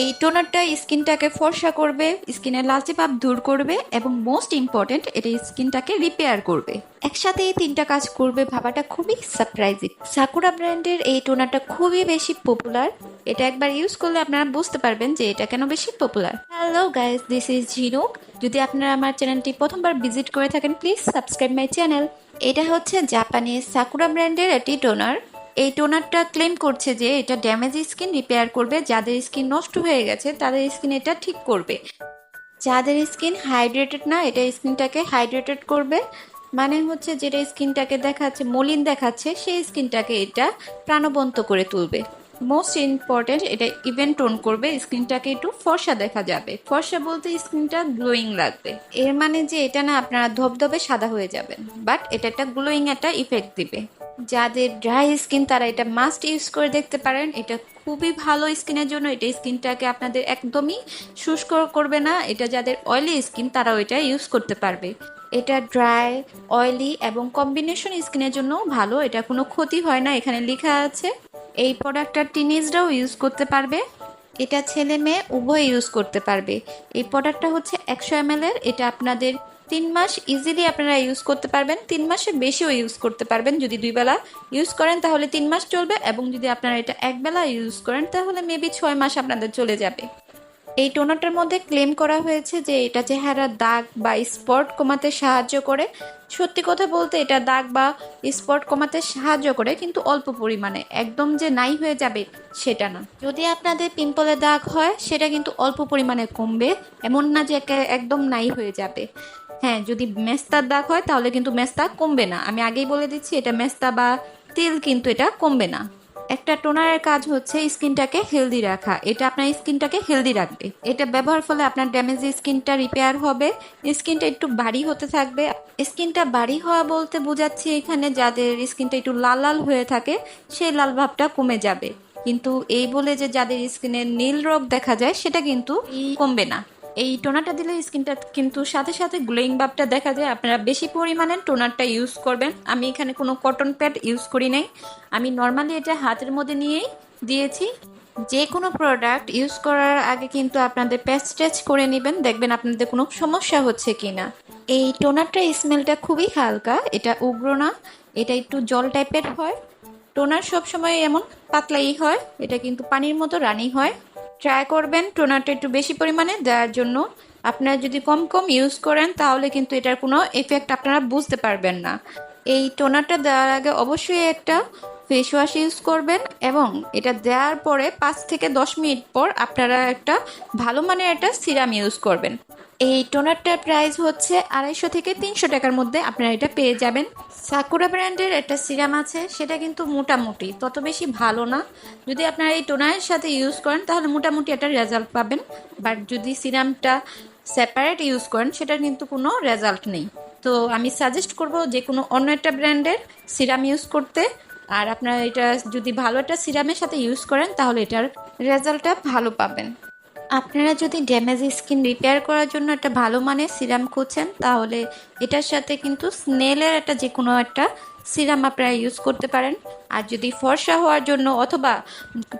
এই টোনারটা স্কিনটাকে ফর্সা করবে, স্কিনের লালচে ভাব দূর করবে এবং মোস্ট ইম্পর্টেন্ট এটা স্কিনটাকে রিপেয়ার করবে। একসাথে এই তিনটা কাজ করবে ভাবাটা খুবই সারপ্রাইজিং সাকুরা ব্র্যান্ডের এই টোনারটা খুবই বেশি পপুলার এটা একবার ইউজ করলে আপনারা বুঝতে পারবেন যে এটা কেন বেশি popular hello guys this is Jhinuk যদি আপনারা আমার চ্যানেলটি প্রথমবার ভিজিট করে থাকেন প্লিজ সাবস্ক্রাইব মাই চ্যানেল এটা হচ্ছে জাপানিজ সাকুরা ব্র্যান্ডের একটি টোনার এই টোনারটা ক্লেম করছে যে এটা ড্যামেজ স্কিন রিপেয়ার করবে। যাদের স্কিন নষ্ট হয়ে গেছে, তাদের স্কিন এটা ঠিক করবে। যাদের স্কিন হাইড্রেটেড না, এটা স্কিনটাকে হাইড্রেটেড করবে। মানে হচ্ছে যেটা স্কিনটাকে দেখাচ্ছে, মলিন দেখাচ্ছে, সেই স্কিনটাকে এটা প্রাণবন্ত করে তুলবে। মোস্ট ইম্পর্টেন্ট এটা ইভেন্ট টোন করবে স্কিনটাকে একটু ফর্সা দেখা যাবে। ফর্সা বলতে স্কিনটা গ্লোয়িং লাগবে। এর মানে যে এটা না, আপনারা ধবধবে সাদা হয়ে যাবেন। বাট এটা একটা গ্লোয়িং একটা ইফেক্ট দিবে। যাদের ড্রাই স্কিন তারা এটা মাস্ট ইউজ করে দেখতে পারেন। এটা খুবই ভালো স্কিনের জন্য। এটা স্কিনটাকে আপনাদের একদমই শুষ্ক করবে না। এটা যাদের অয়েলি স্কিন তারাও এটা ইউজ করতে পারবে। এটা ড্রাই অয়েলি এবং কম্বিনেশন স্কিনের জন্য ভালো। এটা কোনো ক্ষতি হয় না। এখানে লেখা আছে, এই প্রোডাক্টটা টিনেজরাও ইউজ করতে পারবে। এটা ছেলে মেয়ে উভয় ইউজ করতে পারবে। এই প্রোডাক্টটা হচ্ছে একশো এম এটা আপনাদের তিন মাস ইজিলি আপনারা ইউজ করতে পারবেন। তিন মাসের বেশিও ইউজ করতে পারবেন যদি দুই বেলা ইউজ করেন, তাহলে তিন মাস চলবে এবং যদি আপনারা এটা এক বেলা ইউজ করেন, তাহলে মেবি ছয় মাস আপনাদের চলে যাবে। এই টোনারটার মধ্যে ক্লেম করা হয়েছে যে এটা চেহারা দাগ বা স্পট কমাতে সাহায্য করে। সত্যি কথা বলতে এটা দাগ বা স্পট কমাতে সাহায্য করে, কিন্তু অল্প পরিমাণে। একদম যে নাই হয়ে যাবে সেটা না। যদি আপনাদের পিম্পলে দাগ হয়, সেটা কিন্তু অল্প পরিমাণে কমবে। এমন না যে একে- একদম নাই হয়ে যাবে। হ্যাঁ যদি মেস্তার দাগ হয় তাহলে কিন্তু মেস্তা কমবে না। আমি আগেই বলে দিচ্ছি, এটা মেস্তা বা তেল কিন্তু এটা কমবে না। একটা টোনারের কাজ হচ্ছে স্কিনটাকে হেলদি রাখা। এটা আপনার স্কিনটাকে হেলদি রাখবে। এটা ব্যবহার ফলে আপনার ড্যামেজ স্কিনটা রিপেয়ার হবে। স্কিনটা একটু ভারী হতে থাকবে। স্কিনটা ভারী হওয়া বলতে বোঝাচ্ছি এখানে, যাদের স্কিনটা একটু লাল লাল হয়ে থাকে, সেই লাল ভাবটা কমে যাবে। কিন্তু এই বলে যে যাদের স্কিনে নীল রোগ দেখা যায়, সেটা কিন্তু কমবে না। এই টোনারটা দিলে স্কিনটা কিন্তু সাথে সাথে গ্লোয়িং ভাবটা দেখা যায়। আপনারা বেশি পরিমাণে টোনারটা ইউজ করবেন। আমি এখানে কোনো কটন প্যাড ইউজ করি নাই। আমি নর্মালি এটা হাতের মধ্যে নিয়েই দিয়েছি। যে কোনো প্রোডাক্ট ইউজ করার আগে কিন্তু আপনাদের প্যাচ ট্যাচ করে নেবেন। দেখবেন আপনাদের কোনো সমস্যা হচ্ছে কি না এই টোনারটার স্মেলটা খুবই হালকা। এটা উগ্র না। এটা একটু জল টাইপের হয়। টোনার সবসময় এমন পাতলাই হয়। এটা কিন্তু পানির মতো রানি হয়। ট্রাই করবেন টোনারটা একটু বেশি পরিমাণে, দেওয়ার জন্য। আপনারা যদি কম কম ইউজ করেন, তাহলে কিন্তু এটার কোনো এফেক্ট আপনারা বুঝতে পারবেন না। এই টোনারটা দেওয়ার আগে অবশ্যই একটা ফেস ওয়াশ ইউজ করবেন এবং এটা দেওয়ার পরে পাঁচ থেকে দশ মিনিট পর আপনারা একটা ভালো মানের একটা সিরাম ইউজ করবেন। এই টোনারটার প্রাইস হচ্ছে আড়াইশো থেকে তিনশো টাকার মধ্যে আপনারা এটা পেয়ে যাবেন। সাকুরা ব্র্যান্ডের একটা সিরাম আছে, সেটা কিন্তু মোটামুটি, তত বেশি ভালো না। যদি আপনারা এই টোনারের সাথে ইউজ করেন, তাহলে মোটামুটি একটা রেজাল্ট পাবেন। বাট যদি সিরামটা সেপারেট ইউজ করেন সেটার কিন্তু কোনো রেজাল্ট নেই। তো আমি সাজেস্ট করব যে কোনো অন্য একটা ব্র্যান্ডের সিরাম ইউজ করতে। আর আপনারা এটা যদি ভালো একটা সিরামের সাথে ইউজ করেন, তাহলে এটার রেজাল্টটা ভালো পাবেন। আপনারা যদি ড্যামেজ স্কিন রিপেয়ার করার জন্য একটা ভালো মানের সিরাম খুঁজছেন, তাহলে এটার সাথে কিন্তু স্নেলের একটা যে কোনো একটা সিরাম আপনারা ইউজ করতে পারেন। আর যদি ফর্সা হওয়ার জন্য অথবা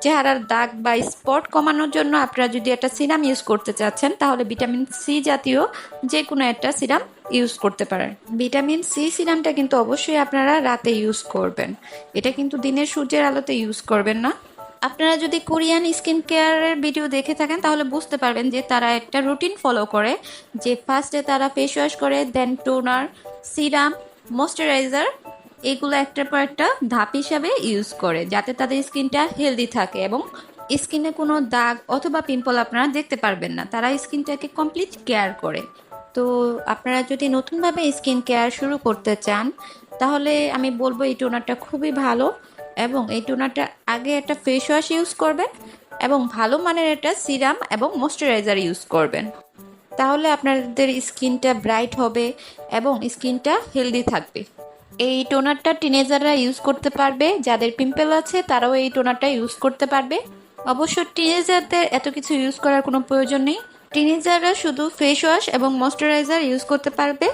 চেহারার দাগ বা স্পট কমানোর জন্য আপনারা যদি একটা সিরাম ইউজ করতে চাচ্ছেন, তাহলে ভিটামিন সি জাতীয় যে কোনো একটা সিরাম ইউজ করতে পারেন। ভিটামিন সি সিরামটা কিন্তু অবশ্যই আপনারা রাতে ইউজ করবেন। এটা কিন্তু দিনের সূর্যের আলোতে ইউজ করবেন না। আপনারা যদি কোরিয়ান স্কিন কেয়ারের ভিডিও দেখে থাকেন, তাহলে বুঝতে পারবেন যে তারা একটা রুটিন ফলো করে। যে ফার্স্টে তারা ফেস ওয়াশ করে দেন টোনার সিরাম ময়শ্চারাইজার এগুলো একটার পর একটা ধাপ হিসাবে ইউজ করে, যাতে তাদের স্কিনটা হেলদি থাকে এবং স্কিনে কোনো দাগ অথবা পিম্পল আপনারা দেখতে পারবেন না। তারা স্কিনটাকে কমপ্লিট কেয়ার করে। তো আপনারা যদি নতুনভাবে স্কিন কেয়ার শুরু করতে চান, তাহলে আমি বলব এই টোনারটা খুবই ভালো। এবং এই টোনারটা আগে একটা ফেস ওয়াশ ইউজ করবেন এবং ভালো মানের একটা সিরাম এবং ময়শ্চারাইজার ইউজ করবেন। তাহলে আপনাদের স্কিনটা ব্রাইট হবে এবং স্কিনটা হেলদি থাকবে। এই টোনারটা টিনেজাররা ইউজ করতে পারবে, যাদের পিম্পল আছে তারাও এই টোনারটা ইউজ করতে পারবে। অবশ্য টিনেজারদের এত কিছু ইউজ করার কোনো প্রয়োজন নেই। টিনেজাররা শুধু ফেস ওয়াশ এবং ময়শ্চারাইজার ইউজ করতে পারবে।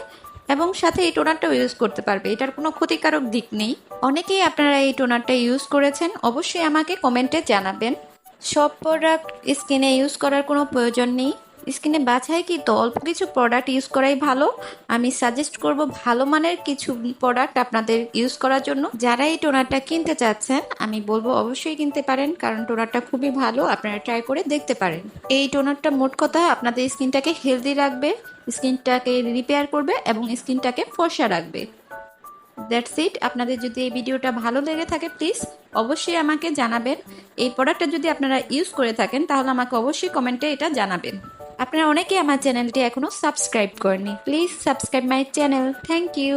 এবং সাথে এই টোনারটাও ইউজ করতে পারবে। এটার কোনো ক্ষতিকারক দিক নেই। অনেকেই আপনারা এই টোনারটা ইউজ করেছেন। অবশ্যই আমাকে কমেন্টে জানাবেন। সব প্রোডাক্ট স্কিনে ইউজ করার কোনো প্রয়োজন নেই। স্কিনে বাছাই কি তো? অল্প কিছু প্রোডাক্ট ইউজ করাই ভালো। আমি সাজেস্ট করব ভালো মানের কিছু প্রোডাক্ট আপনাদের ইউজ করার জন্য। যারা এই টোনারটা কিনতে চাচ্ছেন, আমি বলব অবশ্যই কিনতে পারেন, কারণ টোনারটা খুবই ভালো, আপনারা ট্রাই করে দেখতে পারেন। এই টোনারটা মোট কথা আপনাদের স্কিনটাকে হেলদি রাখবে, স্কিনটাকে রিপেয়ার করবে এবং স্কিনটাকে ফর্সা রাখবে। দ্যাটস ইট আপনাদের যদি এই ভিডিওটা ভালো লেগে থাকে প্লিজ অবশ্যই আমাকে জানাবেন। এই প্রোডাক্টটা যদি আপনারা ইউজ করে থাকেন, তাহলে আমাকে অবশ্যই কমেন্টে এটা জানাবেন। আপনারা অনেকে আমার চ্যানেলটি এখনও সাবস্ক্রাইব করেনি please subscribe my channel thank you